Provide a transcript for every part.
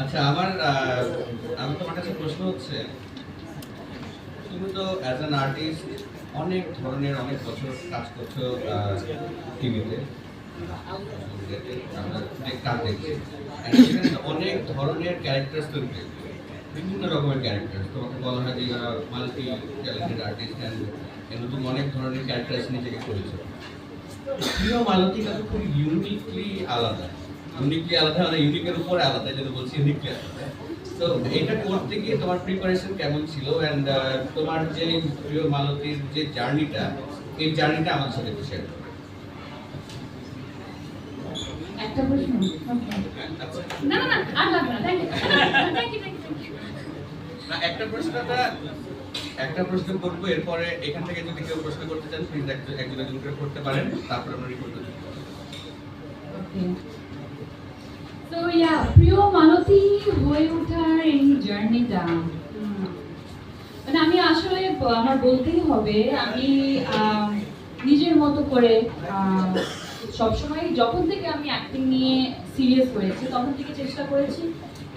আচ্ছা আমার আমি তোমার কাছে প্রশ্ন হচ্ছে, তুমি তো অ্যাজ অ্যান আর্টিস্ট অনেক ধরনের, অনেক বছর কাজ করছ টিভিতে অনেক ধরনের ক্যারেক্টার তৈরি। বিভিন্ন রকমের ক্যারেক্টার তোমাকে বলা হয় যে মাল্টি ট্যালেন্টেড আর্টিস্ট অ্যান্ড এরকম অনেক ধরনের ক্যারেক্টার নিজেকে করেছ। প্রিয় মালতী কাছে খুব ইউনিকলি আলাদা। ইউনিকলি আলাদা মানে ইউনিকের উপরে আলাদা যেটা বলছি ইউনিকলি আলাদা। তো এটা করতে গিয়ে তোমার প্রিপারেশন কেমন ছিল? অ্যান্ড তোমার যে প্রিয় মালতীর যে জার্নিটা এই জার্নিটা আমার সাথে একটু শেয়ার করো। একটা প্রশ্ন। আচ্ছা। না না না আর লাগবে না। Thank you thank you thank you না, একটা প্রশ্নটা, একটা প্রশ্ন করব, এরপরে এখান থেকে যদি কেউ প্রশ্ন করতে চান প্লিজ একজন একজন করে করতে পারেন আমরা রিপোর্ট প্রিয় হয়ে ওঠার এই জার্নিটা মানে আমি আসলে, আমার বলতেই হবে, আমি নিজের মতো করে সবসময় যখন থেকে আমি অ্যাক্টিং নিয়ে সিরিয়াস হয়েছি, তখন থেকে চেষ্টা করেছি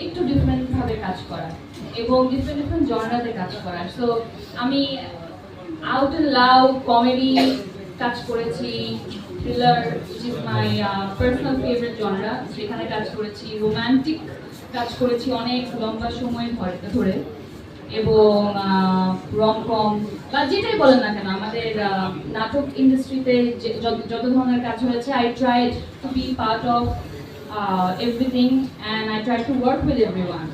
একটু ডিফারেন্ট ভাবে কাজ করা এবং ডিফারেন্ট ডিফারেন্ট জনরাতে কাজ করার সো আমি আউট অ্যান্ড লাউড কমেডি কাজ করেছি thriller which is my personal favourite genre সেখানে কাজ করেছি রোমান্টিক কাজ করেছি অনেক লম্বা সময় ধরে এবং রমকম বা যেটাই বলেন না কেন, আমাদের নাটক ইন্ডাস্ট্রিতে যত ধরনের কাজ হয়েছে I tried to be part of everything and I try to work with every one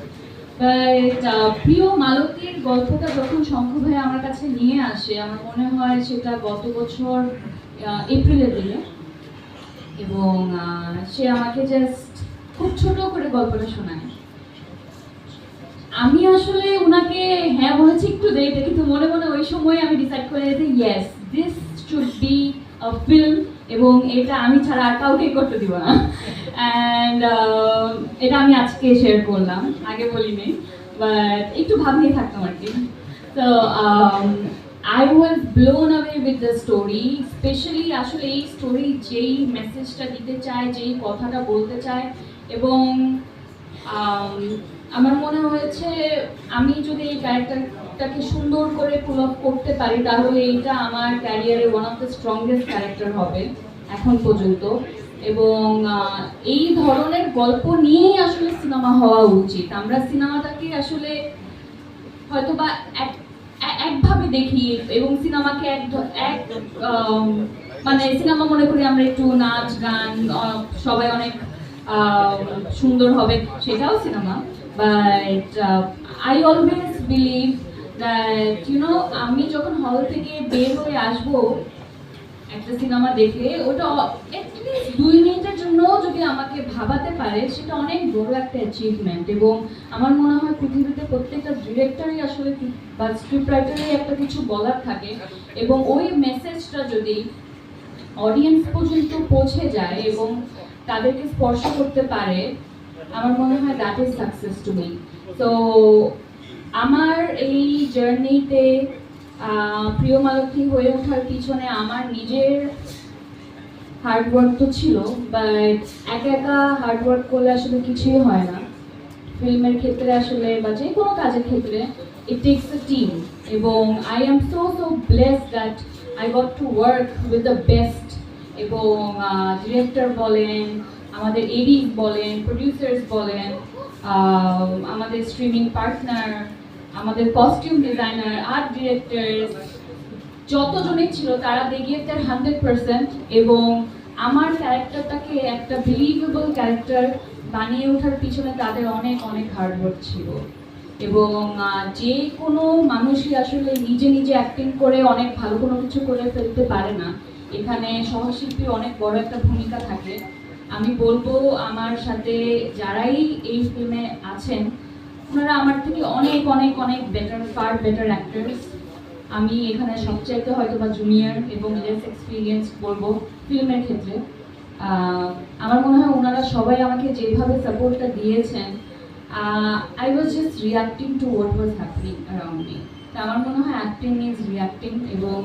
but প্রিয় মালতীর গল্পটা যখন শঙ্খ ভাই আমার কাছে নিয়ে আসে, আমার মনে হয় সেটা গত বছর এপ্রিলের দিকে এবং সে আমাকে জাস্ট খুব ছোট করে গল্পটা শোনায়। আমি আসলে ওনাকে হ্যাঁ বলেছি একটু দেরিতে, কিন্তু মনে মনে ওই সময় আমি ডিসাইড করে যে yes this should be film এবং এটা আমি ছাড়া আর কাউকে করতে দিব না। অ্যান্ড এটা আমি আজকে শেয়ার করলাম, আগে বলিনি বাট একটু ভাব নিয়ে থাকতাম আর কি। তো I was blown away with the story specially আসলে এই স্টোরি যেই মেসেজটা দিতে চায়, যেই কথাটা বলতে চায়, এবং আমার মনে হয়েছে আমি যদি এই ক্যারেক্টারটাকে সুন্দর করে পুল আপ করতে পারি, তাহলে এইটা আমার ক্যারিয়ারে one of the strongest character হবে এখন পর্যন্ত। এবং এই ধরনের গল্প নিয়েই আসলে সিনেমা হওয়া উচিত। আমরা সিনেমাটাকে আসলে হয়তো বা এক একভাবে দেখি এবং সিনেমাকে এক এক মানে সিনেমা মনে করি আমরা একটু নাচ, গান সবাই অনেক সুন্দর হবে সেটাও cinema. But I always believe that you know আমি যখন হল থেকে বের হয়ে আসব একটা সিনেমা দেখে ওটা দুই মিনিটের জন্য যদি আমাকে ভাবাতে পারে, সেটা অনেক বড় একটা অ্যাচিভমেন্ট এবং আমার মনে হয় পৃথিবীতে প্রত্যেকটা ডিরেক্টরই আসলে বা স্ক্রিপ্ট রাইটারই একটা কিছু বলার থাকে এবং ওই মেসেজটা যদি অডিয়েন্স পর্যন্ত পৌঁছে যায় এবং তাদেরকে স্পর্শ করতে পারে, আমার মনে হয় that is success to me তো আমার এই জার্নিতে প্রিয় মালতী হয়ে ওঠার পিছনে আমার নিজের হার্ডওয়ার্ক তো ছিল বাট একা একা হার্ডওয়ার্ক করলে আসলে কিছুই হয় না। ফিল্মের ক্ষেত্রে আসলে বা যে কোনো কাজের ক্ষেত্রে ইট টেক্স আ টিম এবং I am so so blessed that I got to work with the best এবং ডিরেক্টর বলেন, আমাদের এডিট বলেন প্রডিউসার্স বলেন আমাদের স্ট্রিমিং পার্টনার আমাদের কস্টিউম ডিজাইনার আর্ট ডিরেক্টর যতজনই ছিল, তারা দে দেখিয়ে তার হান্ড্রেড পার্সেন্ট এবং আমার ক্যারেক্টারটাকে একটা বিলিভেবল ক্যারেক্টার বানিয়ে ওঠার পিছনে তাদের অনেক অনেক হার্ডওয়ার্ক ছিল। এবং যে কোনো মানুষই আসলে নিজে নিজে অ্যাক্টিং করে অনেক ভালো কোনো কিছু করে ফেলতে পারে না। এখানে সহশিল্পী অনেক বড় একটা ভূমিকা থাকে। আমি বলব আমার সাথে যারাই এই ফিল্মে আছেন, ওনারা আমার থেকে অনেক অনেক অনেক বেটার ফার বেটার অ্যাক্টার্স আমি এখানে সবচাইতে হয়তো বা জুনিয়র এবং লেস এক্সপিরিয়েন্স বলব ফিল্মের ক্ষেত্রে। আমার মনে হয় ওনারা সবাই আমাকে যেভাবে সাপোর্টটা দিয়েছেন I was just reacting to what was happening around me তো আমার মনে হয় অ্যাক্টিং ইজ রিয়াক্টিং এবং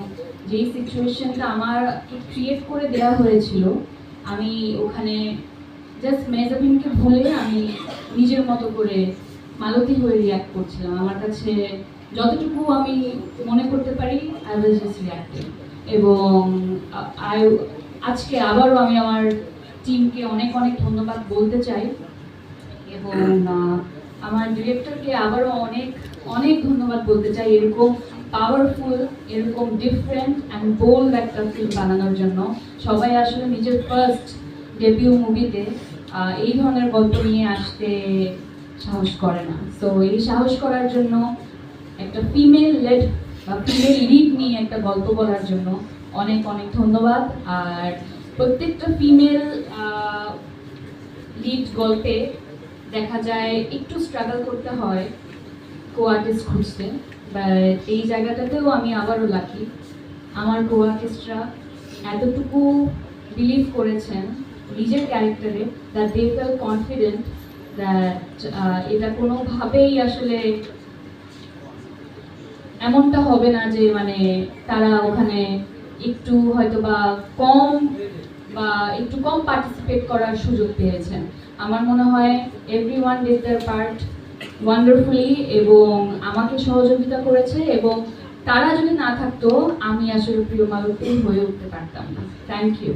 যেই সিচুয়েশনটা আমার ক্রিয়েট করে দেওয়া হয়েছিল, আমি ওখানে জাস্ট মেজাবিনকে ভুলে আমি নিজের মতো করে মালতী হয়ে রিয়াক্ট করছিলাম। আমার কাছে যতটুকু আমি মনে করতে পারি আই ওয়াজ জাস্ট রিয়াক্টিং এবং আই আজকে আবারও আমি আমার টিমকে অনেক অনেক ধন্যবাদ বলতে চাই। এবং আমার ডিরেক্টরকে আবারও অনেক অনেক ধন্যবাদ বলতে চাই এরকম পাওয়ারফুল এরকম ডিফারেন্ট অ্যান্ড বোল্ড একটা ফিল্ম বানানোর জন্য। সবাই আসলে নিজের ফার্স্ট ডেবিউ মুভিতে এই ধরনের গল্প নিয়ে আসতে সাহস করে না। তো এই সাহস করার জন্য একটা ফিমেল লেড বা ফিমেল লিড নিয়ে একটা গল্প বলার জন্য অনেক অনেক ধন্যবাদ। আর প্রত্যেকটা ফিমেল লিড গল্পে দেখা যায় একটু স্ট্রাগল করতে হয় কো আর্টিস্ট খুঁজতে। বা এই জায়গাটাতেও আমি আবারও লাকি আমার কো আর্টিস্টরা এতটুকু বিলিভ করেছেন নিজের ক্যারেক্টারে that they felt confident that এটা কোনোভাবেই আসলে এমনটা হবে না যে মানে তারা ওখানে একটু হয়তো বা কম বা একটু কম পার্টিসিপেট করার সুযোগ পেয়েছেন। আমার মনে হয় every one did part wonderfully এবং আমাকে সহযোগিতা করেছে এবং তারা যদি না থাকতো, আমি আসলে প্রিয় মালতী হয়ে উঠতে পারতাম না। Thank you